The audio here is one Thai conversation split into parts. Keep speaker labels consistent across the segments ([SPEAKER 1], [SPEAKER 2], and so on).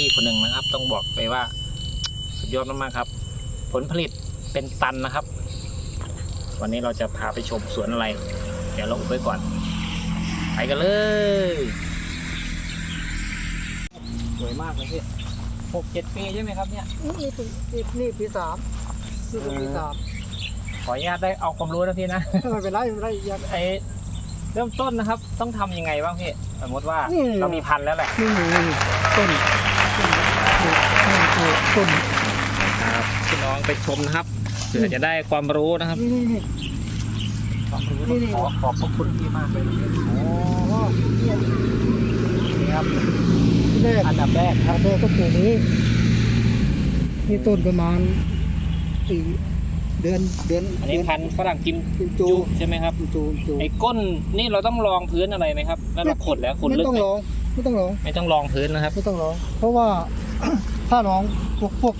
[SPEAKER 1] พี่คนหนึ่งนะครับ ต้องบอกไปว่าสุดยอดมากๆครับ ผลผลิตเป็นตันนะครับ วันนี้เราจะพาไปชมสวนอะไร เดี๋ยวเราอุบไว้ก่อน ไปกันเลยสวยมากเลยพี่หกเจ็ดปีใช่ไหมครับเนี่ย
[SPEAKER 2] นี่ปีนี่นี่ปีสามนี่คือปีสาม
[SPEAKER 1] ขออนุญาตได้เอาความรู้นะพี่นะ
[SPEAKER 2] ไม่เป็นไรไม่เป็นไรยัง
[SPEAKER 1] ไอเริ่มต้นนะครับ ต้องทำยังไงบ้างพี่สมมติว่า
[SPEAKER 2] นี่
[SPEAKER 1] เรามีพันธุ์แล้วแหละ
[SPEAKER 2] นี่นี่นี่ต้น ต้นนี่คือต้น
[SPEAKER 1] ครับพี่น้องไปชมนะครับเผื่อจะได้ความรู้นะครับ
[SPEAKER 2] นี่นี่นี่
[SPEAKER 1] ความรู้
[SPEAKER 2] นี่นี่
[SPEAKER 1] ขอขอบพระคุณพี่มากเลยโอ้
[SPEAKER 2] อ๋อเนี่ย
[SPEAKER 1] นี่ครับ
[SPEAKER 2] ที่แรก
[SPEAKER 1] อันดับแรก
[SPEAKER 2] อันแรกก็ปลูกนี้นี่ต้นประมาณสี่เดือนเดือน
[SPEAKER 1] อันนี้พันธุ์ฝรั่งกิม
[SPEAKER 2] กิม
[SPEAKER 1] จู
[SPEAKER 2] จู
[SPEAKER 1] ใช่ไหมครับ
[SPEAKER 2] กิมจูกิมจู
[SPEAKER 1] ไอ้ก้นนี่เราต้องรองพื้นอะไรไหมครับแล้วเราขดแล้วขด
[SPEAKER 2] ไม่
[SPEAKER 1] ลึก
[SPEAKER 2] ต้อง
[SPEAKER 1] ไหม
[SPEAKER 2] ลองไม่ต้องลอง
[SPEAKER 1] ไม่ต้องรองพื้นนะครับ
[SPEAKER 2] ไม่ต้องลองเพราะว่า ถ้าลองพวกพวก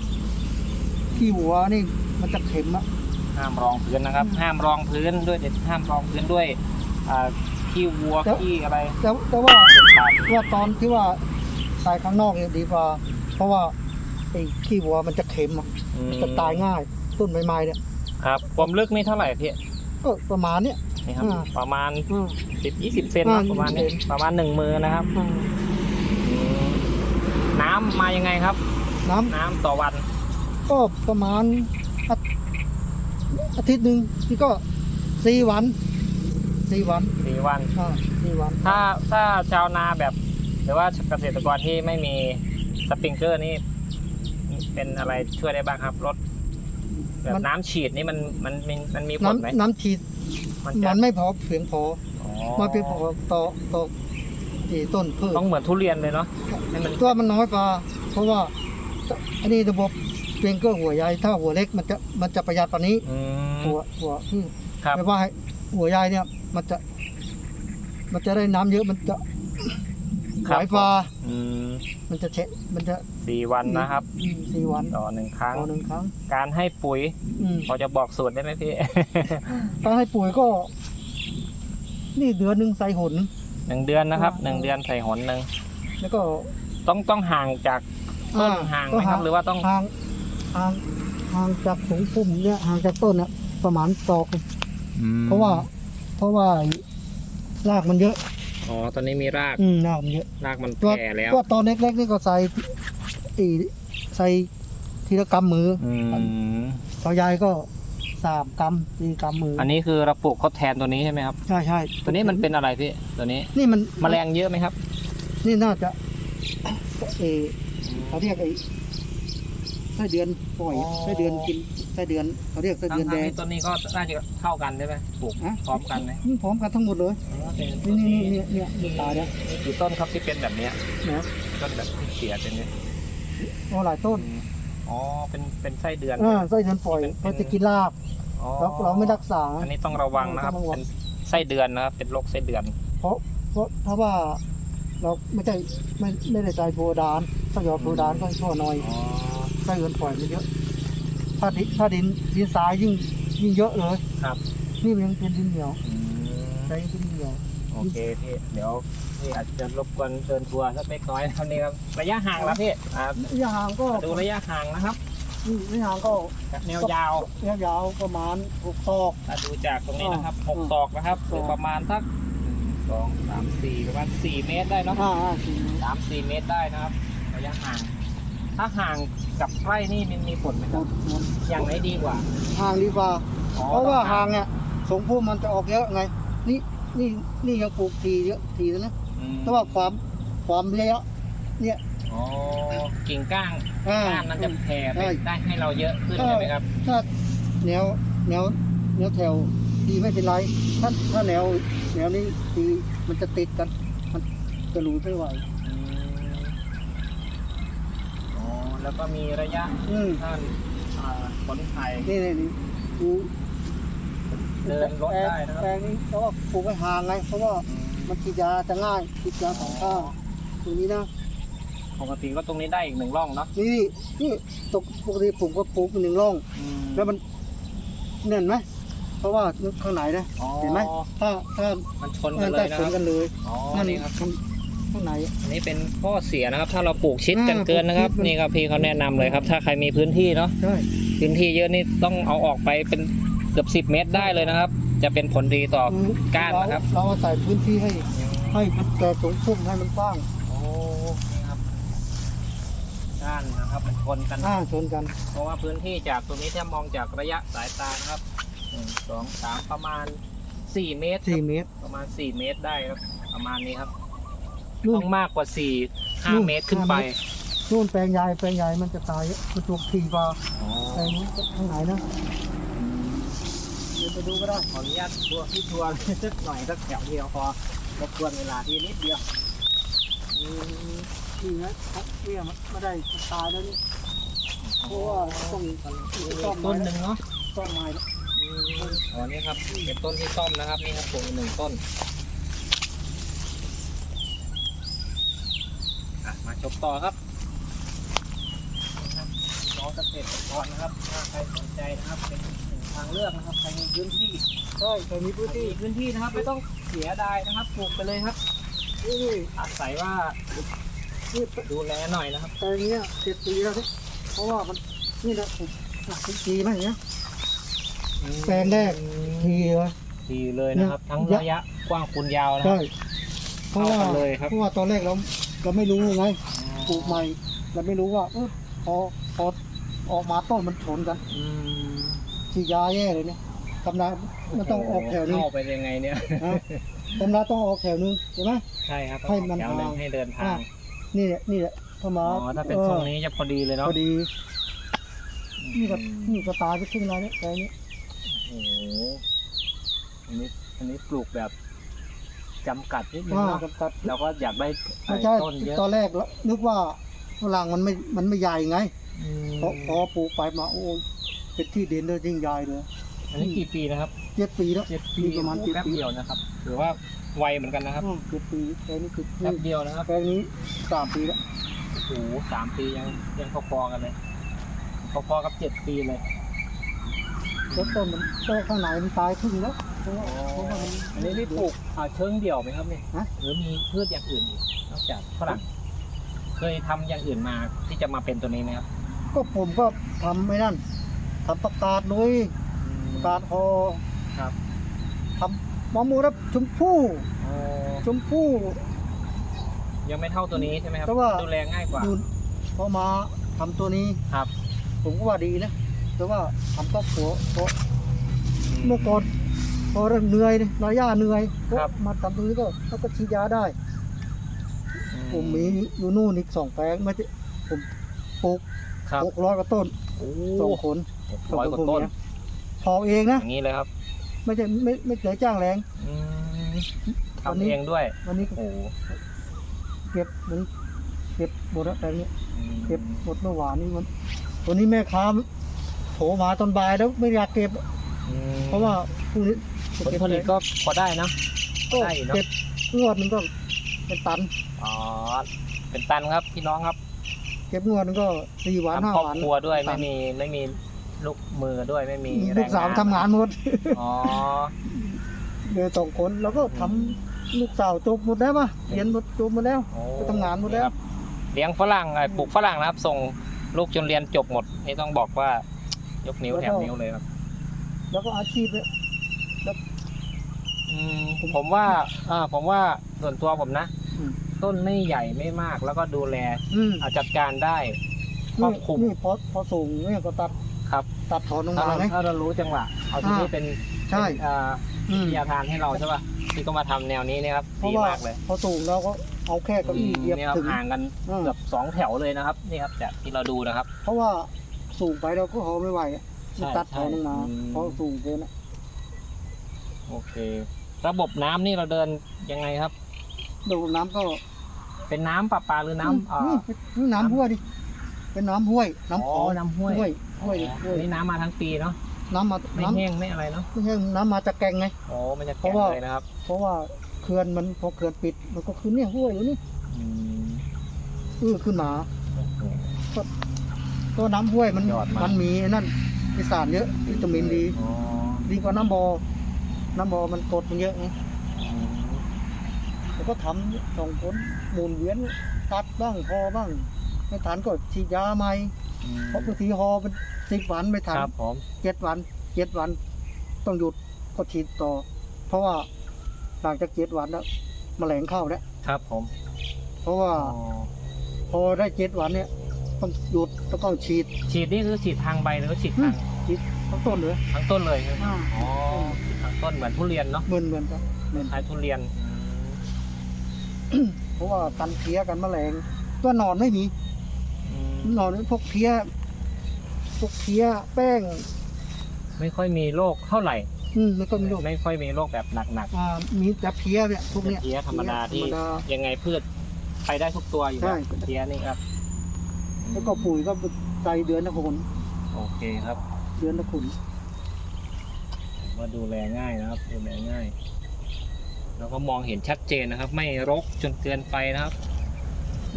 [SPEAKER 2] ขี้หัวนี่มันจะเข็มอะ
[SPEAKER 1] ห้ามรองพื้นนะครับ ห้ามรองพื้นด้วยเด็ดห้ามรองพื้นด้วยอ่าขี้วัวขี้อะไร
[SPEAKER 2] แต่แต่ว่า
[SPEAKER 1] เด็ดขาด
[SPEAKER 2] ว่าตอนที่ว่าใส่ข้างนอกเนี่ยดีกว่า เพราะว่าไอ้ขี้วัวมันจะเค็มอะ
[SPEAKER 1] อืม
[SPEAKER 2] จะตายง่าย ต้นใบไม้เนี่ย
[SPEAKER 1] ครับ ความลึกนี่เท่าไหร่พี่
[SPEAKER 2] ก็ประมาณเนี้ย
[SPEAKER 1] นี่ครับ
[SPEAKER 2] อ่า
[SPEAKER 1] ประมาณ
[SPEAKER 2] อืม
[SPEAKER 1] สิบยี่สิบเซนนะ
[SPEAKER 2] อ่า
[SPEAKER 1] ประมาณนี้
[SPEAKER 2] 20เซน
[SPEAKER 1] ประมาณหนึ่งมือนะครับ
[SPEAKER 2] อืม
[SPEAKER 1] อืม น้ำมายังไงครับ
[SPEAKER 2] น้
[SPEAKER 1] น้ำต่อวันำ
[SPEAKER 2] ก็ประมาณอาอาทิตย์หนึ่งนี่ก็สี่วันสี่วัน
[SPEAKER 1] สี่วัน
[SPEAKER 2] อ่าสี่วัน
[SPEAKER 1] ถ้าถ้าชาวนาแบบ หรือว่าเกษตรกรที่ไม่มีสปริงเกอร์นี่ เป็นอะไรช่วยได้บ้างครับลดแบบน้ำฉีดนี่มันมันมันมันมีผลไหม
[SPEAKER 2] น้ำน้ำฉีด
[SPEAKER 1] มันจะ
[SPEAKER 2] มันไม่พอเพียงพอ
[SPEAKER 1] อ๋อ
[SPEAKER 2] มาเพียงพอต่อต่อ ไอ้ต้นพืช
[SPEAKER 1] ต้องเหมือนทุเรียนเลยเนาะให้มัน
[SPEAKER 2] ตัวมันน้อยกว่าเพราะว่าอันนี้ระบบเปลี่ยนเกลือหัวใหญ่ถ้าหัวเล็กมันจะมันจะประหยัดกว่านี้
[SPEAKER 1] อืม
[SPEAKER 2] หัวหัวอืม
[SPEAKER 1] ครับ
[SPEAKER 2] แต่ว่าหัวใหญ่เนี่ยมันจะ มันจะได้น้ำเยอะมันจะ
[SPEAKER 1] ค
[SPEAKER 2] ไห
[SPEAKER 1] รับ
[SPEAKER 2] ลฟ้า
[SPEAKER 1] อืม
[SPEAKER 2] มันจะเชะมันจะ
[SPEAKER 1] สี่วันนะครับ
[SPEAKER 2] อืมสี่วัน
[SPEAKER 1] ต่อหนึ่งครั้ง
[SPEAKER 2] ต่อหนึ่งครั้ง
[SPEAKER 1] การให้ปุ๋ย
[SPEAKER 2] อืม
[SPEAKER 1] พอจะบอกสูตรได้ไหมพี่
[SPEAKER 2] การให้ปุ๋ยก็ นี่เดือนหนึ่งใส่หน
[SPEAKER 1] หนึ่งเดือนนะครับ
[SPEAKER 2] อ่า
[SPEAKER 1] หนึ่งเดือนใส่หนหนึ่ง
[SPEAKER 2] แล้วก็
[SPEAKER 1] ต้องต้องห่างจากต้น
[SPEAKER 2] อ่
[SPEAKER 1] ห่างไหมครับหรือว่าต้อง
[SPEAKER 2] ห่างห่างห่างจากสูงพุ่มเนี่ยห่างจากต้นเนี่ยประมาณศอกเพราะว่า เพราะว่ารากมันเยอะ
[SPEAKER 1] อ๋อตอนนี้มีราก
[SPEAKER 2] อืมรากมันเยอะ
[SPEAKER 1] รากมัน
[SPEAKER 2] ตัว
[SPEAKER 1] แก่แล้ว
[SPEAKER 2] ตัวตอนเล็กๆนี่ก็ใส่อีใส่ทีละกำมือ
[SPEAKER 1] อืม
[SPEAKER 2] ตอนใหญ่ก็ สามกำสี่กำมือ
[SPEAKER 1] อั
[SPEAKER 2] อั
[SPEAKER 1] นนี้คือเราปลูกทดแทนตัวนี้ใช่ไหมครับ
[SPEAKER 2] ใช่ใช่
[SPEAKER 1] ตัวนี้มันเป็นอะไรพี่ ตัวนี้
[SPEAKER 2] นี่มัน
[SPEAKER 1] แมลงเยอะไหมครับ
[SPEAKER 2] นี่น่าจะเออเขาเรียกไอ้ไส้เดือนปล่อย
[SPEAKER 1] อ๋อ
[SPEAKER 2] ไส้เดือนกินไส้เดือนเขาเรียกไส้
[SPEAKER 1] ทั้
[SPEAKER 2] เดือน
[SPEAKER 1] ง
[SPEAKER 2] แด
[SPEAKER 1] ๆ
[SPEAKER 2] ง
[SPEAKER 1] ที่ต้นนี้ก็น่าจะเท่ากันใช่ไหมปลูก
[SPEAKER 2] อะ
[SPEAKER 1] พร้อมกันไหม
[SPEAKER 2] นี่พร้อมกันทั้งหมดเลย
[SPEAKER 1] อ๋อเป็นต้
[SPEAKER 2] นี่
[SPEAKER 1] น
[SPEAKER 2] นี่
[SPEAKER 1] นี้
[SPEAKER 2] นี่เนี่ยเนี่ยตายแล้ว
[SPEAKER 1] มีกี่ต้นครับที่เป็นแบบเนี้ย
[SPEAKER 2] นะ
[SPEAKER 1] ต้นแบบที่เสียเป็นนี้
[SPEAKER 2] โอ้หลายต้น
[SPEAKER 1] อ๋ อเป็นเป็นไส้เดือน
[SPEAKER 2] อ่าไส้เดือนปล่อย
[SPEAKER 1] เป็น
[SPEAKER 2] เขาจะกินราก
[SPEAKER 1] อ๋อ
[SPEAKER 2] เราเราไม่รักษา
[SPEAKER 1] อันนี้ต้องระวังนะครับ
[SPEAKER 2] ต้องระวัง
[SPEAKER 1] เป็นไส้เดือนนะครับ เป็นโรคไส้เดือน
[SPEAKER 2] เพราะเพราะถ้าว่าเราไม่ใช่ไม่ไม่ได้ใจโพดานถ้าหยอดโพดานก็ชั่วหน่อย
[SPEAKER 1] อ๋อ
[SPEAKER 2] ไส้เดือนปล่อยมันเยอะ ถ้าดินถ้าดินดินทรายยิ่งยิ่งเยอะเลย
[SPEAKER 1] ครับ
[SPEAKER 2] นี่มันยังเป็นดินเหนียว
[SPEAKER 1] อืม
[SPEAKER 2] ใช้ดินเหนียว
[SPEAKER 1] โอเคพี่เดี๋ยว พี่อาจจะรบกวนเดินทัวร์สักเล็กน้อยนะครับนี่ครับระยะห่างแล้วพี่อ่า
[SPEAKER 2] ระยะห่างก็
[SPEAKER 1] ดูระยะห่างนะครับ
[SPEAKER 2] นี่ระยะห่างก็
[SPEAKER 1] แนวยาว
[SPEAKER 2] ระยะยาวประมาณหกตอก
[SPEAKER 1] ถ้าดูจากตรงนี้นะครับหก
[SPEAKER 2] อืม
[SPEAKER 1] ศอกนะครับห
[SPEAKER 2] ศอก
[SPEAKER 1] รือประมาณสักหนึ่งสองสามสี่ประมาณสี่เมตรได้เนาะ
[SPEAKER 2] อ่าอ่าสี่
[SPEAKER 1] สามสี่เมตรได้นะครับระยะห่าง ถ้าห่างกับไร่นี่มันมีผลไหม
[SPEAKER 2] ห
[SPEAKER 1] ค
[SPEAKER 2] ม
[SPEAKER 1] รับ
[SPEAKER 2] ดหมด
[SPEAKER 1] อย่างไหนดีกว่า
[SPEAKER 2] ห่างดีกว่า
[SPEAKER 1] อ๋อ
[SPEAKER 2] เพราะว่า
[SPEAKER 1] ต้อง
[SPEAKER 2] ห่างเนี่ยสงพุ่มมันจะออกเยอะไง นี่นี่นี่ยังปลูกทีเยอะทีแล้วนะ
[SPEAKER 1] อืม
[SPEAKER 2] แต่ว่าความความระยะเนี่ย
[SPEAKER 1] อ๋อกิ่งก้าง
[SPEAKER 2] อ่า
[SPEAKER 1] ก้านมันจะแผ่ไป
[SPEAKER 2] ใช่
[SPEAKER 1] ได้ให้เราเยอะขึ้น
[SPEAKER 2] ใช่
[SPEAKER 1] ใช่ไหมครับ
[SPEAKER 2] ถ้าแนวแนวแนวแถวทีไม่เป็นไร ถ้าถ้าแนวแนวนี้ทีมันจะติดกัน มันจะหลุยไม่ไหว
[SPEAKER 1] อืมอ๋อแล้วก็มีระยะ
[SPEAKER 2] อืม
[SPEAKER 1] ท่านอ่าผลไผ่
[SPEAKER 2] นี่นี่นี่ดู
[SPEAKER 1] เดินรถได้นะครับ
[SPEAKER 2] แปลงนี้เพราะว่าปลูกไม่ห่างไง เพราะว่ามั นฉีดยาจะง่ายฉีดยาสองข้างตรงนี้นะ
[SPEAKER 1] ปกติก็ตรงนี้ได้อีกหนึ่งร่องเนาะ
[SPEAKER 2] นี่นี่ตกปกติผมก็ปลูกเป็นหนึ่งร่องแล้วมันแน่นไหมเพราะว่าข้างในนะ
[SPEAKER 1] อ๋อ
[SPEAKER 2] เห็นไหมถ้าถ้า
[SPEAKER 1] มันชน
[SPEAKER 2] เอ
[SPEAKER 1] กั
[SPEAKER 2] อน
[SPEAKER 1] เล
[SPEAKER 2] ถ้าย
[SPEAKER 1] นะ
[SPEAKER 2] ช
[SPEAKER 1] คนรับ
[SPEAKER 2] กันเลย
[SPEAKER 1] อ๋อ
[SPEAKER 2] นั่น
[SPEAKER 1] นี่ครับ
[SPEAKER 2] ข้างข้างใน
[SPEAKER 1] อันนี้เป็นข้อเสียนะครับ ถ้าเราปลูกชิดกัน
[SPEAKER 2] อ่า
[SPEAKER 1] เกินนะครับ
[SPEAKER 2] ปลูกชิดมัน
[SPEAKER 1] นี่ครับพี่เขาแนะนำเลยครับ ถ้าใครมีพื้นที่เนาะ
[SPEAKER 2] ใช่
[SPEAKER 1] พื้นที่เยอะนี่ต้องเอาออกไปเป็นเกือบสิบ10 เมตรได้เลยนะครับ จะเป็นผลดีต่อก้านนะครับ
[SPEAKER 2] เราเราใส่พื้นที่ให้ ให้มันแตกสูงพุ่มให้มันกว้าง
[SPEAKER 1] โอ้นี่ครับก้านนะครับมันชนกัน
[SPEAKER 2] อ่าชนกัน
[SPEAKER 1] เพราะว่าพื้นที่จากตรงนี้ถ้ามองจากระยะสายตานะครับหนึ่งสองสามประมาณสี่เมตรครับ
[SPEAKER 2] สี่เมตร
[SPEAKER 1] ประมาณสี่เมตรได้ครับ ประมาณนี้ครับ
[SPEAKER 2] นู่
[SPEAKER 1] ต้
[SPEAKER 2] น
[SPEAKER 1] องมากกว่าสี่ห้า
[SPEAKER 2] นู่น
[SPEAKER 1] เมตรขึ้นไป
[SPEAKER 2] ห้าเมตรนู่นแปลงใหญ่แปลงใหญ่มันจะตายมันตัวทีกว่า
[SPEAKER 1] อ๋อ
[SPEAKER 2] แปลงนี้ข้างไหนนะเดี๋ยว ไปดูก็ได้
[SPEAKER 1] ขออนุญาตทัวร์ที่ทัวร์สักหน่อยสักแถวเดียวพอรบกวนเวลาทีนิดเดียว
[SPEAKER 2] อืมนี่นะครับเนี่ยมันไม่ได้ตายแล้วนี่เพราะว่าต้องต้อง
[SPEAKER 1] ต้นหนึ่งเนาะ
[SPEAKER 2] ต้นไม้
[SPEAKER 1] อ๋อนี่ครับเป็นต้นที่ซ่อมนะครับนี่ครับปลูกอีกหนึ่งต้นอะมาชมต่อครับน้องเกษตรกรนะครับถ้าใครสนใจนะครับเป็น ทางเลือกนะครับใครมีพื้นที่
[SPEAKER 2] ใช่แต่มีพื้น
[SPEAKER 1] ที่
[SPEAKER 2] ที่
[SPEAKER 1] พื้นที่นะครับไม่ต้องเสียดายนะครับปลูกไปเลยครับ
[SPEAKER 2] นี่นี่
[SPEAKER 1] อาศัยว่า
[SPEAKER 2] นี่
[SPEAKER 1] ดูแลหน่อยนะครับ
[SPEAKER 2] แปลงเนี้ยเจ็ดปีแล้วนี่เพราะว่ามันนี่นะผมอะเป็นปีไหมอย่างเงี้ยแปลงแรกทีเลย
[SPEAKER 1] ดีเลยนะครับ ทั้งระยะกว้างคูณยาวนะค
[SPEAKER 2] ใช่
[SPEAKER 1] รับ
[SPEAKER 2] เพราะว่า
[SPEAKER 1] เข้ากันเลยครับ
[SPEAKER 2] เพราะว่าตอนแรกเราเราไม่รู้ไงปลูกใหม่เราไม่รู้ว่าเออพอพอออกมาต้นมันชนกัน
[SPEAKER 1] อืม
[SPEAKER 2] ฉีดยาแย่เลยเนี่ยตำรามันต้องออกแถวนึง
[SPEAKER 1] เข้าไปยังไงเนี่ย
[SPEAKER 2] นะตำราต้องออกแถวนึงเห็นไหม
[SPEAKER 1] ใช่ครับ
[SPEAKER 2] ให้มัน
[SPEAKER 1] แถวหนึง
[SPEAKER 2] ทาง
[SPEAKER 1] ให้เดินทาง
[SPEAKER 2] อะนี่แหละนี่แหละถ้ามา
[SPEAKER 1] อ๋อถ้าเป็นทรงนี้จะพอดีเลย
[SPEAKER 2] เออ
[SPEAKER 1] เนาะ
[SPEAKER 2] พอดีนี่ก็นี่ก็ตายไปครึ่งแล้วเนี่ยแปลงนี้
[SPEAKER 1] โอ้โหอันนี้อันนี้ปลูกแบบจำกัดนิดนึง
[SPEAKER 2] ว่า
[SPEAKER 1] เนาะ
[SPEAKER 2] จำกัด
[SPEAKER 1] เราก็อยากได้
[SPEAKER 2] ไม่ใช่
[SPEAKER 1] ต้นเยอะ
[SPEAKER 2] ตอนแรกแล้วนึกว่าฝรั่งมันไม่มันไม่ใหญ่ไง
[SPEAKER 1] อืม
[SPEAKER 2] พอพอปลูกไปมาโอ้ เป็นที่เด่นเลยยิ่งใหญ่เลย
[SPEAKER 1] อันนี้กี่ปีนะครับ
[SPEAKER 2] เจ็ดปีแล้ว
[SPEAKER 1] เจ็ดปี
[SPEAKER 2] มีประมาณเจ็ด
[SPEAKER 1] แป๊บ
[SPEAKER 2] ปี
[SPEAKER 1] เดียวนะครับถือว่าไวเหมือนกันนะครับ
[SPEAKER 2] อืมเจ็ดปีแปลงนี้คือ
[SPEAKER 1] แป๊บเดียวนะครับ
[SPEAKER 2] แปลงนี้สามปีแล้ว
[SPEAKER 1] โอ้โหสามปียังยังพอๆกันเลยพอๆกับเจ็ดปีเลย
[SPEAKER 2] แล้วต้นมันต้นข้างในมันตายครึ่งแล้วเพราะว่าเพราะว่ามัน
[SPEAKER 1] อันนี้ได้ปลูกอ่าเชิงเดี่ยวไหมครับเนี่ย
[SPEAKER 2] ฮะ
[SPEAKER 1] หรือมีพืชอย่างอื่นอีกนอกจากฝรั่งเคยทำอย่างอื่นมาที่จะมาเป็นตัวนี้ไหมครับ
[SPEAKER 2] ก็ผมก็ทำไม่นั่น ทำประกาศเลยประกาศพอ
[SPEAKER 1] ครับ
[SPEAKER 2] ทำมะม่วงรับชมพู่
[SPEAKER 1] อ๋อ
[SPEAKER 2] ชมพู่
[SPEAKER 1] ยังไม่เท่าตัวนี้ใช่ไหมครับ
[SPEAKER 2] แต่ว่า
[SPEAKER 1] ดูแลง่ายกว่า
[SPEAKER 2] อยู่พอมาทำตัวนี้
[SPEAKER 1] ครับ
[SPEAKER 2] ผมก็ว่าดีนะแต่ว่าทำครอบครัวเพราะเมื่อก่อนพอเริ่มเหนื่อยเนี่ยระยะเหนื่อย
[SPEAKER 1] ครับ
[SPEAKER 2] มาทำตรงนี้ก็แล้วก็ฉีดยาได้ผมมีอยู่นู่นอีกสองแปลงไม่ใช่ผมปลูก
[SPEAKER 1] ครับ
[SPEAKER 2] หกร้อยกว่าต้น
[SPEAKER 1] โอ้
[SPEAKER 2] สองคน
[SPEAKER 1] ร้อยกว่าต้น
[SPEAKER 2] พอเอง
[SPEAKER 1] อ
[SPEAKER 2] นะ
[SPEAKER 1] ย่างนี้เลยครับ
[SPEAKER 2] ไม่ใช่ไม่ไม่ใช่จ้างแรง
[SPEAKER 1] อืม
[SPEAKER 2] วัน
[SPEAKER 1] ทำ
[SPEAKER 2] นี้
[SPEAKER 1] เองด้วย
[SPEAKER 2] วันนี้ก็
[SPEAKER 1] โอ้
[SPEAKER 2] เก็บมันเก็บหมดแล้วแปลงนี้
[SPEAKER 1] อืม
[SPEAKER 2] เก็บหมดเมื่อวานนี้มันวันนี้แม่ค้าโผล่มาตอนบ่ายแล้วไม่อยากเก็บ
[SPEAKER 1] อืม
[SPEAKER 2] เพราะว่าพรุ่งนี้จะ
[SPEAKER 1] ผล
[SPEAKER 2] เก็บ
[SPEAKER 1] ผลิตก็พอได้นะ
[SPEAKER 2] ก็
[SPEAKER 1] ได้อยู่เนอะ
[SPEAKER 2] เก็บงวดหนึงก็เป็นตัน
[SPEAKER 1] อ๋อเป็นตันครับพี่น้องครับ
[SPEAKER 2] เก็บงวดหนึงก็สี่วันห้า
[SPEAKER 1] ทำครอบ
[SPEAKER 2] วัน
[SPEAKER 1] ครัวด้วย
[SPEAKER 2] ตั
[SPEAKER 1] ไม่
[SPEAKER 2] น
[SPEAKER 1] มีไม่มี ลูกมือด้วยไม่มีแรง
[SPEAKER 2] ลูกสาวทำงานหมด
[SPEAKER 1] อ๋อ
[SPEAKER 2] เดี๋ยวสองคนแล้วก็ทำลูกสาวจบหมดแล้วป่ะเรียนหมดจบหมดแล้ว
[SPEAKER 1] โอ้
[SPEAKER 2] ไปทำงานหมดแล้ว
[SPEAKER 1] ครับเลี้ยงฝรั่งไอ้ปลูกฝรั่งนะครับ ส่งลูกจนเรียนจบหมด นี่ต้องบอกว่ายกนิ้วแถมนิ้วเลยครับ
[SPEAKER 2] แล้วก็อาชีพเนี่ย
[SPEAKER 1] อืมผมว่าอ่าผมว่าส่วนตัวผมนะ
[SPEAKER 2] อืม
[SPEAKER 1] ต้นไม่ใหญ่ไม่มากแล้วก็ดูแล
[SPEAKER 2] อืม
[SPEAKER 1] อาจัดการได้ ครอบคลุม
[SPEAKER 2] นี่พอพอสูงเนี่ยก็ตัด
[SPEAKER 1] ครับ
[SPEAKER 2] ตัดถอนลง
[SPEAKER 1] ถ้า
[SPEAKER 2] มา
[SPEAKER 1] เรา
[SPEAKER 2] ไง
[SPEAKER 1] ถ้าเรารู้จังหวะเอาที่
[SPEAKER 2] อ่า
[SPEAKER 1] นี่เป็น
[SPEAKER 2] ใช่
[SPEAKER 1] เป็นอ่า
[SPEAKER 2] อืม
[SPEAKER 1] วิทยาทานให้เราใช่ป่ะที่ก็มาทำแนวนี้เนี่ยครับ
[SPEAKER 2] เพราะ
[SPEAKER 1] ดี
[SPEAKER 2] ว่ามา
[SPEAKER 1] กเลย
[SPEAKER 2] พอสูงเราก็เอาแค่เก้าอี้เหยียบ
[SPEAKER 1] นี่ครับ
[SPEAKER 2] ถึง
[SPEAKER 1] ห่างกัน
[SPEAKER 2] อืม
[SPEAKER 1] เกือบสองแถวเลยนะครับนี่ครับจากที่เราดูนะครับ
[SPEAKER 2] เพราะว่าสูงไปเราก็หอไม่ไหวอะ
[SPEAKER 1] ใช่
[SPEAKER 2] ตัดถอนลงมา
[SPEAKER 1] ใช่อืม
[SPEAKER 2] เพราะสูงเกินอะ
[SPEAKER 1] โอเค ระบบน้ำนี่เราเดินยังไงครับ
[SPEAKER 2] ดูน้ำก็
[SPEAKER 1] เป็นน้ำประปาหรือน้ำอ่า
[SPEAKER 2] นี่นี่น้ำห้วยดิเป็นน้ำห้วยน้ำ
[SPEAKER 1] อ๋
[SPEAKER 2] ข
[SPEAKER 1] อ
[SPEAKER 2] อ
[SPEAKER 1] น้ำห้วย
[SPEAKER 2] ห้วย ห้วย
[SPEAKER 1] อ๋อ
[SPEAKER 2] ห้วย
[SPEAKER 1] นี่น้ำมาทั้งปีเนาะ
[SPEAKER 2] น้ำมา
[SPEAKER 1] ไม่
[SPEAKER 2] น้ำ
[SPEAKER 1] แห้งไม่อะไรเนาะ
[SPEAKER 2] ไม่ใช่น้ำมาจากแกงไง
[SPEAKER 1] โอ้มันจะ
[SPEAKER 2] เพ
[SPEAKER 1] แข็ง
[SPEAKER 2] ราะว่า
[SPEAKER 1] เลยนะครับ
[SPEAKER 2] เพราะว่าเขื่อนมันพอเขื่อนปิด มันก็ขึ้นเนี่ยห้วยอยู่นี่
[SPEAKER 1] อืม
[SPEAKER 2] อื้อขึ้นมา
[SPEAKER 1] โอ้โห
[SPEAKER 2] ตัวน้ำห้วยมัน
[SPEAKER 1] ยอดมาก
[SPEAKER 2] มันมีไอ้นั่นมีสารเยอะวิตามินดี
[SPEAKER 1] อ๋อ
[SPEAKER 2] วดีกว่าน้ำบอน้ำบอมันกดมันเยอะไงแล้วก็ทำส่งผลหมุนเวียนตัดบ้างพอบ้างไม่ทันก็ฉีดยาใหม่ เพราะบางทีฮอเป็นสิบวันไม่ทัน
[SPEAKER 1] ครับผม
[SPEAKER 2] เจ็ดวันเจ็ดวัน ต้องหยุดก็ฉีดต่อ เพราะว่าหลังจากเจ็ดวันแล้วแมลงเข้าแล้ว
[SPEAKER 1] ครับผม
[SPEAKER 2] เพราะว่า
[SPEAKER 1] อ๋อ
[SPEAKER 2] พอได้เจ็ดวันเนี่ยต้องหยุดแล้วก็ฉีด
[SPEAKER 1] ฉีดนี่คือฉีดทางใบหรือว่าฉีดทาง
[SPEAKER 2] ฉีดทั้งต้นเลย
[SPEAKER 1] ทั้งต้นเลยใช่ไหม
[SPEAKER 2] อ่า
[SPEAKER 1] อ๋อฉีดทางต้นเหมือนทุเรียนเนาะ
[SPEAKER 2] เหมือนเหมือนกันเหมือน
[SPEAKER 1] คล้ายทุเรียน
[SPEAKER 2] เพราะว่ากันเพี้ยกันแมลง ตัวหนอนไม่มี
[SPEAKER 1] อืม
[SPEAKER 2] หนอนพวกเพี้ย พวกเพี้ยแป้ง
[SPEAKER 1] ไม่ค่อยมีโรคเท่าไหร่
[SPEAKER 2] อืมแล้วก็มีโรค
[SPEAKER 1] ไม่ค่อยมีโรคแบบหนัก
[SPEAKER 2] อ่ามีแต่เพี้ยเนี่ยพวก
[SPEAKER 1] ๆ
[SPEAKER 2] เนี้ย
[SPEAKER 1] เพี้ยธรรมดาที่
[SPEAKER 2] ธรรมดา
[SPEAKER 1] ยังไงพืชไปได้ทุกตัวอยู่
[SPEAKER 2] ใช่
[SPEAKER 1] แล้วเพี้ยนี่ครับ
[SPEAKER 2] แล้วก็ปุ๋ยก็ใส่เดือนละคน
[SPEAKER 1] โอเคครับ
[SPEAKER 2] เดือนละขุน
[SPEAKER 1] ว่าดูแลง่ายนะครับดูแลง่าย แล้วก็มองเห็นชัดเจนนะครับ ไม่รกจนเกินไปนะครับ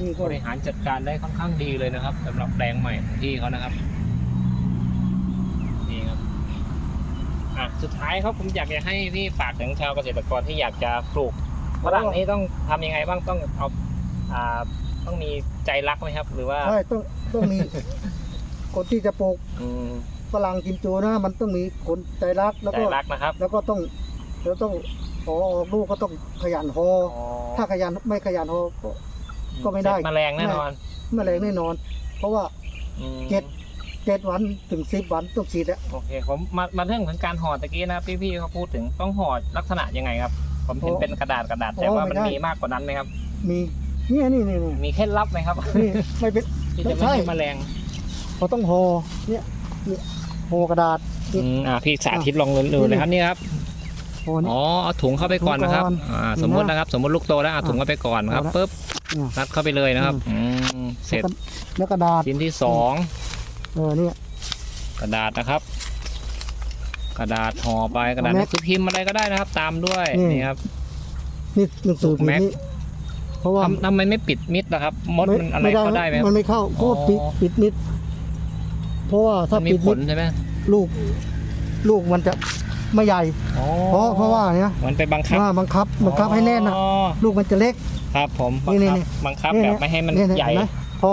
[SPEAKER 2] นี่ก็
[SPEAKER 1] บริหารจัดการได้ค่อนข้างดีเลยนะครับสำหรับแปลงใหม่ของพี่เขานะครับนี่ครับอะสุดท้ายครับผมอยากจะให้พี่ฝากถึงชาวเกษตรกรที่อยากจะปลูกฝรั่งนี้ต้องทำยังไงบ้างต้องเอาอ่าต้องมีใจรักไหมครับ หรือว่า
[SPEAKER 2] ใช่ต้องต้องมี คนที่จะปลูก
[SPEAKER 1] อืม
[SPEAKER 2] ฝรั่งกิมจูนะ มันต้องมีคนใจรักแล้ว
[SPEAKER 1] ใจ
[SPEAKER 2] ก็
[SPEAKER 1] รักนะครับ
[SPEAKER 2] แล้วก็ต้องแล้วต้องพอออกลูกก็ต้องขยันฮอ
[SPEAKER 1] อ๋อ
[SPEAKER 2] ถ้าขยันไม่ขยันฮอก็ ก็ไม่ได้
[SPEAKER 1] เสร็จแมลงแน่นอน
[SPEAKER 2] แมลงแน่นอน เพราะว่า
[SPEAKER 1] อืม
[SPEAKER 2] เจ็ดเจ็ดวันถึงสิบวันต้องฉีดแล้ว
[SPEAKER 1] โอเคผมมามาเรื่องของการห่อตะกี้นะพี่ๆเขาพูดถึงต้องห่อลักษณะยังไงครับ ผมเห็น
[SPEAKER 2] โอ้
[SPEAKER 1] เป็นกระดาษกระดาษ
[SPEAKER 2] โอ้
[SPEAKER 1] แต่ว่ามัน
[SPEAKER 2] ไม่ได้
[SPEAKER 1] มีมากกว่านั้นไหมครับ
[SPEAKER 2] มีเนี่ยนี่นี่นี่
[SPEAKER 1] มีเคล็ดลับไหมครับ
[SPEAKER 2] นี่ไม่เป็น
[SPEAKER 1] ที่จะ
[SPEAKER 2] ไม่
[SPEAKER 1] ไม่
[SPEAKER 2] ใช่
[SPEAKER 1] ให้แมลง
[SPEAKER 2] เขาต้องฮอเนี่ยเนี่ยฮอกระดาษ
[SPEAKER 1] อืมอ่าพี่สาธิตลองดูเลยครับนี่ครับ
[SPEAKER 2] ฮอนี่
[SPEAKER 1] อ๋อเอาถุงเข้าไปก่อนนะครับ
[SPEAKER 2] ถุงก่อน
[SPEAKER 1] อ่าสมมตินะครับ สมมติลูกโตแล้วเอาถุงเข้าไปก่อนครับ
[SPEAKER 2] เอาละ
[SPEAKER 1] ปุ๊บ
[SPEAKER 2] เนี่ย
[SPEAKER 1] รัดเข้าไปเลยนะครับอืมเสร็จ
[SPEAKER 2] แล้วกระดาษ
[SPEAKER 1] ชิ้นที่สอง
[SPEAKER 2] เออเนี่ย
[SPEAKER 1] กระดาษนะครับ กระดาษห่อไปกระดาษห
[SPEAKER 2] แม็
[SPEAKER 1] นั
[SPEAKER 2] ก
[SPEAKER 1] งสือพิมพ์อะไรก็ได้นะครับ ตามด้วย
[SPEAKER 2] นี่
[SPEAKER 1] นี่ครับ
[SPEAKER 2] นี่หนังสือพิม
[SPEAKER 1] แม็ก
[SPEAKER 2] พ์นี้เพราะว่า
[SPEAKER 1] ทำทำไมไม่ปิดมิดล่ะครับ มดมันอะไรเข้าได้ไหมครับ
[SPEAKER 2] มันไม่เข้าเพราะว่า
[SPEAKER 1] อ๋อ
[SPEAKER 2] ปิดปิดมิด เพราะว่าถ้า
[SPEAKER 1] มันมี
[SPEAKER 2] ปิด
[SPEAKER 1] ผ
[SPEAKER 2] มิ
[SPEAKER 1] ล
[SPEAKER 2] ด
[SPEAKER 1] ใช่ไหม
[SPEAKER 2] ลูก ลูกมันจะ ไม่ใหญ่
[SPEAKER 1] อ๋อ
[SPEAKER 2] เพราะเพราะว่าเนี่ย
[SPEAKER 1] มันไปบังคับ
[SPEAKER 2] ว่าบังคับบังคับให้แน่นนะ
[SPEAKER 1] อ๋อ
[SPEAKER 2] ลูกมันจะเล็ก
[SPEAKER 1] ครับผมบัง
[SPEAKER 2] นี่
[SPEAKER 1] คับ
[SPEAKER 2] นี่
[SPEAKER 1] บังคับ
[SPEAKER 2] นี่
[SPEAKER 1] แบบไม่ให้มัน
[SPEAKER 2] เย
[SPEAKER 1] ใหญ่
[SPEAKER 2] เนไมพอ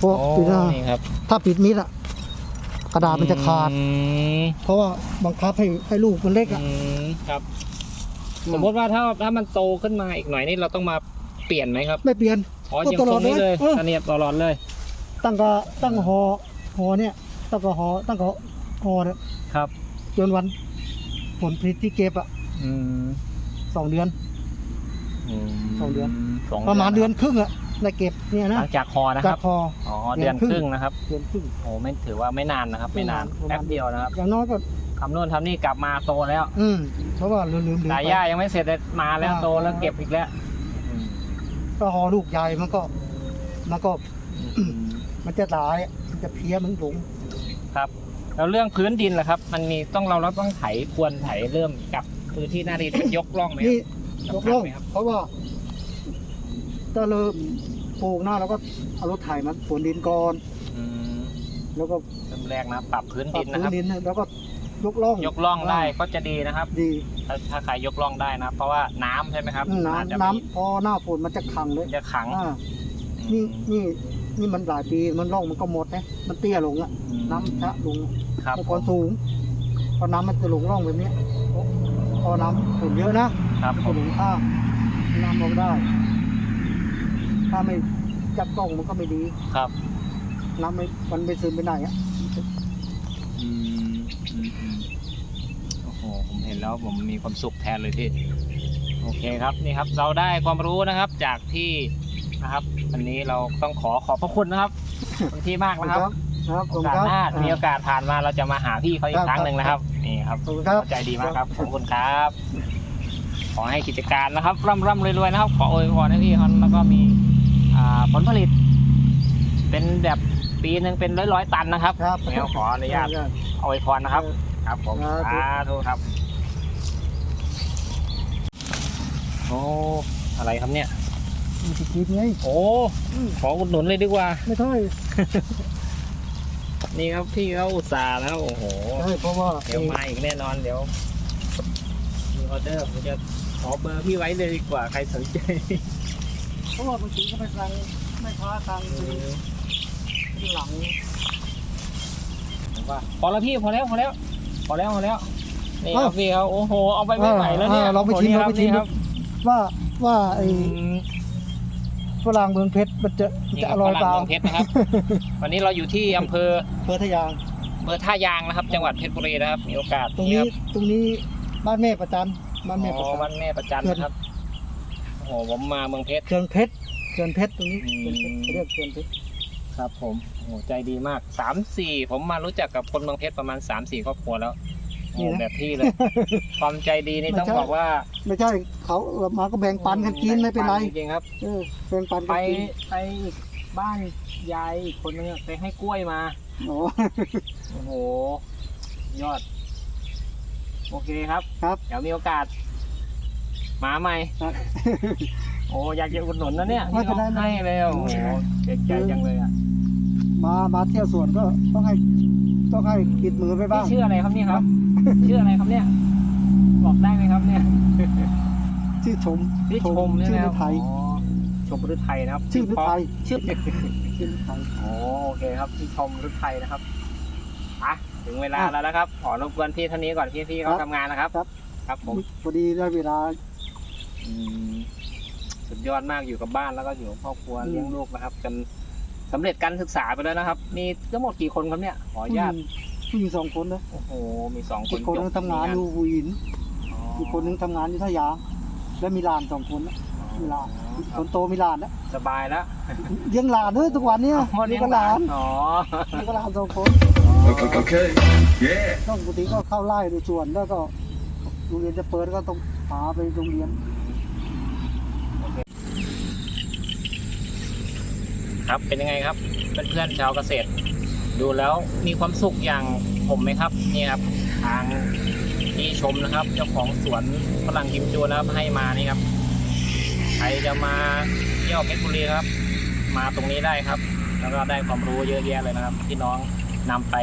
[SPEAKER 2] พอ
[SPEAKER 1] โอ้
[SPEAKER 2] ปิดหน้า
[SPEAKER 1] นี่ครับ
[SPEAKER 2] ถ้าปิดมิดอะกระดาษมันจะขาด
[SPEAKER 1] อืม
[SPEAKER 2] เพราะว่าบังคับให้ให้ลูกมันเล็กอะ
[SPEAKER 1] อืมครับสมมติว่าถ้าถ้ามันโตขึ้นมาอีกหน่อยนี่เราต้องมาเปลี่ยนไหมครับ
[SPEAKER 2] ไม่เปลี่ยน
[SPEAKER 1] อ๋อ
[SPEAKER 2] ก็
[SPEAKER 1] ยัง
[SPEAKER 2] ต
[SPEAKER 1] ต
[SPEAKER 2] ล
[SPEAKER 1] ร
[SPEAKER 2] อด
[SPEAKER 1] งนี้
[SPEAKER 2] เล
[SPEAKER 1] เลยย
[SPEAKER 2] เออ
[SPEAKER 1] เสนียบตลอดเลย
[SPEAKER 2] ตั้งก็ตั้งหอหอเนี่ยตั้งก็หอตั้งก็หอเนี่ย
[SPEAKER 1] ครับ
[SPEAKER 2] จนวัน ผลผลิตที่เก็บอะ
[SPEAKER 1] อืม
[SPEAKER 2] สองเดือน
[SPEAKER 1] ม
[SPEAKER 2] สองเดือน
[SPEAKER 1] สอง
[SPEAKER 2] ประมาณเดือนครึ่งอะได้เก็บเนี่ย
[SPEAKER 1] ห
[SPEAKER 2] นะ
[SPEAKER 1] ลังจากคอนะค
[SPEAKER 2] จา
[SPEAKER 1] รั
[SPEAKER 2] ก
[SPEAKER 1] บ
[SPEAKER 2] พอ
[SPEAKER 1] อ๋อ
[SPEAKER 2] เดื
[SPEAKER 1] เดื
[SPEAKER 2] อ
[SPEAKER 1] อนน
[SPEAKER 2] ครึ่
[SPEAKER 1] ค
[SPEAKER 2] ง
[SPEAKER 1] รึ่งนะครับ
[SPEAKER 2] เดือนครึ่ง
[SPEAKER 1] โอ้ไม่ถือว่าไม่นานนะครับ ไม่นาน
[SPEAKER 2] ประมาณ
[SPEAKER 1] แป๊บเดียวนะครับ
[SPEAKER 2] อย่างน้อยก็
[SPEAKER 1] ทำโน่นทำนี่กลับมาโตแล้ว
[SPEAKER 2] อืมเพราะว่าลืมลืมลืม
[SPEAKER 1] ดา
[SPEAKER 2] ไป
[SPEAKER 1] ย่ายังไม่เสร็จเลยมาแล้ว
[SPEAKER 2] อ่า
[SPEAKER 1] โตแล้วเก็บอีกแล้วอืม
[SPEAKER 2] ก็หอลูกใหญ่มันก็มันก็มันจะตายอะมันจะเพี้ยมันหลง
[SPEAKER 1] ครับ แล้วเรื่องพื้นดินล่ะครับ มันมีต้องเราเราต้องไถควรไถเริ่มกับพื้นที่หน้าดินเป็นยกร่องไหมค
[SPEAKER 2] นี่
[SPEAKER 1] รับ
[SPEAKER 2] ยกล่อง
[SPEAKER 1] สำคัญไหมครับ
[SPEAKER 2] เพราะว่าถ้าเริ่มปลูกหน้าเราก็เอารถไถมาฝนดินก่อน
[SPEAKER 1] อืม
[SPEAKER 2] แล้วก็
[SPEAKER 1] เริ่มแรกนะปรับพื้น
[SPEAKER 2] ปรั
[SPEAKER 1] ดิ
[SPEAKER 2] บ
[SPEAKER 1] นนะ
[SPEAKER 2] พื้
[SPEAKER 1] ครับ
[SPEAKER 2] นดินแล้วก็ยกล่อง
[SPEAKER 1] ยกร่องได้ก็จะดีนะครับ
[SPEAKER 2] ดี
[SPEAKER 1] ถ้าถ้าใครยกร่องได้นะ เพราะว่าน้ำใช่ไหมครับอาจจะ
[SPEAKER 2] น้ำ
[SPEAKER 1] มี
[SPEAKER 2] น้ำพอหน้าฝนมันจะขังเลย
[SPEAKER 1] จะขัง
[SPEAKER 2] อ่า
[SPEAKER 1] อื
[SPEAKER 2] นี่
[SPEAKER 1] ม
[SPEAKER 2] นี่นี่ มันหลายปีมันร่องมันก็หมดนะมันเตี้ยลงอะ
[SPEAKER 1] อืม
[SPEAKER 2] น้ำชะลง
[SPEAKER 1] ครับ
[SPEAKER 2] เมื่อก่อนสูงพอน้ำมันจะลงร่องแบบเนี้ยพอน้ำฝนเยอะนะครับ
[SPEAKER 1] ผ
[SPEAKER 2] ก็
[SPEAKER 1] ม
[SPEAKER 2] ลงข้ามน้ำลงได้ ถ้าไม่จับกล้องมันก็ไม่ดี
[SPEAKER 1] ครับ
[SPEAKER 2] น้ำไม่มันไม่ซึมไปไหนอะ
[SPEAKER 1] อืมอืมอืมโอ้โหผมเห็นแล้วผมมีความสุขแทนเลยพี่ โอเคครับนี่ครับเราได้ความรู้นะครับจากที่ นะครับ วันนี้เราต้องขอขอบพระคุณนะครับคุณที่มากนะครับ
[SPEAKER 2] ครับผ
[SPEAKER 1] โอ
[SPEAKER 2] ม
[SPEAKER 1] กาส
[SPEAKER 2] ครับ
[SPEAKER 1] หน้ามีโอกาสผ่านมาเราจะมาหาพี่เขาอี
[SPEAKER 2] ครั
[SPEAKER 1] ก
[SPEAKER 2] บ
[SPEAKER 1] ครั้งหนึ่งนะครับนี่ครับ
[SPEAKER 2] ขอบคุณครับ
[SPEAKER 1] เข้าใจดีมากครับขอบคุณครับ ขอให้กิจการนะครับร่ำร่ำรวยๆนะครับ ขออวยพรให้พี่เขาแล้วก็มีอ่าผลผลิต เป็นแบบปีหนึ่งเป็นร้อยๆตันนะครับ
[SPEAKER 2] ครับ
[SPEAKER 1] งั้นขออนุญาตอวยพรนะครับ ครับผม
[SPEAKER 2] ครับ
[SPEAKER 1] สาธุครับ โอ้ อะไรครับเนี่ย
[SPEAKER 2] มีสิทธิ์ไง
[SPEAKER 1] โอ้ขออุดหนุนเลยดีกว่า
[SPEAKER 2] ไม่ใช่
[SPEAKER 1] นี่ครับพี่เขาอุตส่าห์แล้วโอ้โห
[SPEAKER 2] ใช่เพราะว่า
[SPEAKER 1] เดี๋ยวมาอีกแน่นอนเดี๋ยวมีออเดอร์ผมจะขอเบอร์พี่ไว้เลยดีกว่าใครสนใจ
[SPEAKER 2] เพราะว่าบางทีก็ไม่ฟังไม่ค้าทางหลัง
[SPEAKER 1] ผมว่าพอแล้วพี่พอแล้วพอแล้วพอแล้วพอแล้วนี่ครับพี่เขาโอ้โหเอาไปไม่ไหวแล้วเนี่ย
[SPEAKER 2] ลองไปชิม
[SPEAKER 1] โโห
[SPEAKER 2] ลองไปชิม
[SPEAKER 1] นี่
[SPEAKER 2] ดู
[SPEAKER 1] ครับ
[SPEAKER 2] ว่าว่าไอ้
[SPEAKER 1] อืม
[SPEAKER 2] ฝรั่งเมืองเพชรมันจะมัน
[SPEAKER 1] นี่
[SPEAKER 2] จะ
[SPEAKER 1] ค
[SPEAKER 2] อ
[SPEAKER 1] รับ
[SPEAKER 2] ร่อย
[SPEAKER 1] ฝ
[SPEAKER 2] เป
[SPEAKER 1] รั่ง
[SPEAKER 2] ล่า
[SPEAKER 1] เมืองเพชรนะครับ วันนี้เราอยู่ที่อำเภอ
[SPEAKER 2] เพื่อทะยาง
[SPEAKER 1] อำเภอท่ายางนะครับ จังหวัดเพชรบุรีนะครับ มีโอกาส
[SPEAKER 2] ตรงนี้
[SPEAKER 1] คบ
[SPEAKER 2] ตรงนี้บ้านแม่ประจันบ้านแม่ประ
[SPEAKER 1] อ๋อ
[SPEAKER 2] จัน
[SPEAKER 1] บ้านแม่ประจันนะครับโอ้โหผมมาเมืองเพชร
[SPEAKER 2] เขื่อนเพชรเขื่อนเพชรตรงนี้
[SPEAKER 1] อืม
[SPEAKER 2] เขื่อนเพชรเขาเรียกเขื่อนเพชร
[SPEAKER 1] ครับผมโอ้โหใจดีมากสามสี่ผมมารู้จักกับคนเมืองเพชรประมาณสามสี่ครอบครัวแล้ว โอ้โหแบบพี่เลย ความใจดีนี่ต้องบอกว่า
[SPEAKER 2] ไม่ใช่เขาเอามาก็แบ่งปันกันกินไม่เป็นไร
[SPEAKER 1] จริงๆครับ
[SPEAKER 2] เออแบ่งปัน
[SPEAKER 1] ไป
[SPEAKER 2] กันกิน
[SPEAKER 1] ไปอีกบ้านยายอีกคนนึงอะไปให้กล้วยมา
[SPEAKER 2] อ๋อ
[SPEAKER 1] โอ้โห ยอด โอเคครับ
[SPEAKER 2] ครับ
[SPEAKER 1] เดี๋ยวมีโอกาสมาใหม่
[SPEAKER 2] ครับ
[SPEAKER 1] โอ้อยากจะอุดหนุนนะเนี่ย
[SPEAKER 2] ไม่เป็นไร
[SPEAKER 1] ให้เลยโอ้โหเจ๋งใจจังเลยอะ
[SPEAKER 2] มามาเที่ยวสวนก็ต้องให้ต้องให้กินมือไปบ้าง
[SPEAKER 1] พี่ชื่ออะไรครับเนี่ยครับ ชื่ออะไรครับเนี่ย บอกได้ไหมครับเนี่ย
[SPEAKER 2] ชื่อชม
[SPEAKER 1] ชื่อชมใช่
[SPEAKER 2] ชื่
[SPEAKER 1] ไหม
[SPEAKER 2] อ
[SPEAKER 1] ครับ
[SPEAKER 2] ไทย
[SPEAKER 1] อ๋อชมฤทัยนะครับ
[SPEAKER 2] ชื่อฤทัย
[SPEAKER 1] ชื่อ
[SPEAKER 2] ชื่อไทย
[SPEAKER 1] โอ้โอเคครับพี่ชมฤทัยนะครับอะถึงเวลา
[SPEAKER 2] อะ
[SPEAKER 1] แล้วนะครับ ขอรบกวนพี่เท่านี้ก่อนพี่พี่เขา
[SPEAKER 2] ครับ
[SPEAKER 1] ทำงานนะครับ
[SPEAKER 2] ครับ
[SPEAKER 1] ครับผม
[SPEAKER 2] พอดีได้เวลา
[SPEAKER 1] อืมสุดยอดมากอยู่กับบ้านแล้วก็อยู่กับครอบครัว
[SPEAKER 2] อืม
[SPEAKER 1] เลี้ยงลูกนะครับจน สำเร็จการศึกษาไปแล้วนะครับ มีทั้งหมดกี่คนครับเนี่ยขออนุญาต
[SPEAKER 2] ผู้หญิงสองคนนะ
[SPEAKER 1] โอ้โหมีสองค
[SPEAKER 2] อี
[SPEAKER 1] น
[SPEAKER 2] กคนนึง
[SPEAKER 1] จบ
[SPEAKER 2] ทำงานอยู่หัวหิน
[SPEAKER 1] อ๋อ
[SPEAKER 2] อีกคนนึงทำงานอยู่ท่ายางแล้วมีหลานสองคนนะมีหลานคนโตมีหลานนะ
[SPEAKER 1] สบายแล้ว
[SPEAKER 2] เลี้ยงหลานด้วยทุกวันเนี้ย
[SPEAKER 1] อ๋อ
[SPEAKER 2] มี
[SPEAKER 1] เลี้ยง
[SPEAKER 2] ก็
[SPEAKER 1] ห
[SPEAKER 2] ห
[SPEAKER 1] ลา
[SPEAKER 2] ลาน
[SPEAKER 1] นอ๋อ
[SPEAKER 2] มีก็หลานสองคน
[SPEAKER 3] Okay. Yeah.
[SPEAKER 2] ต้องปกติก็เข้าไล่ในสวนแล้วก็โรงเรียนจะเปิดก็ต้องพาไปโรงเรียน
[SPEAKER 1] ครับ เป็นยังไงครับเพื่อนๆชาวเกษตร ดูแล้วมีความสุขอย่างผมไหมครับนี่ครับทางที่ชมนะครับ เจ้าของสวนฝรั่งกิมจูนะครับให้มานี่ครับใครจะมาเที่ยวเพชรบุรีครับ มาตรงนี้ได้ครับ แล้วก็ได้ความรู้เยอะแยะเลยนะครับพี่น้องนำไป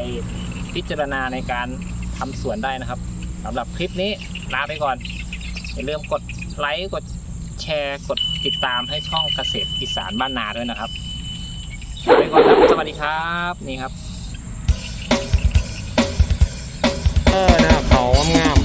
[SPEAKER 1] พิจารณาในการทำสวนได้นะครับสำหรับคลิปนี้ลาไปก่อนอย่าลืมกดไลค์กดแชร์กดติดตามให้ช่องเกษตรอีสานบ้านนาด้วยนะครับ ก่อนครับสวัสดีครับนี่ครับ เออนะคเขางาม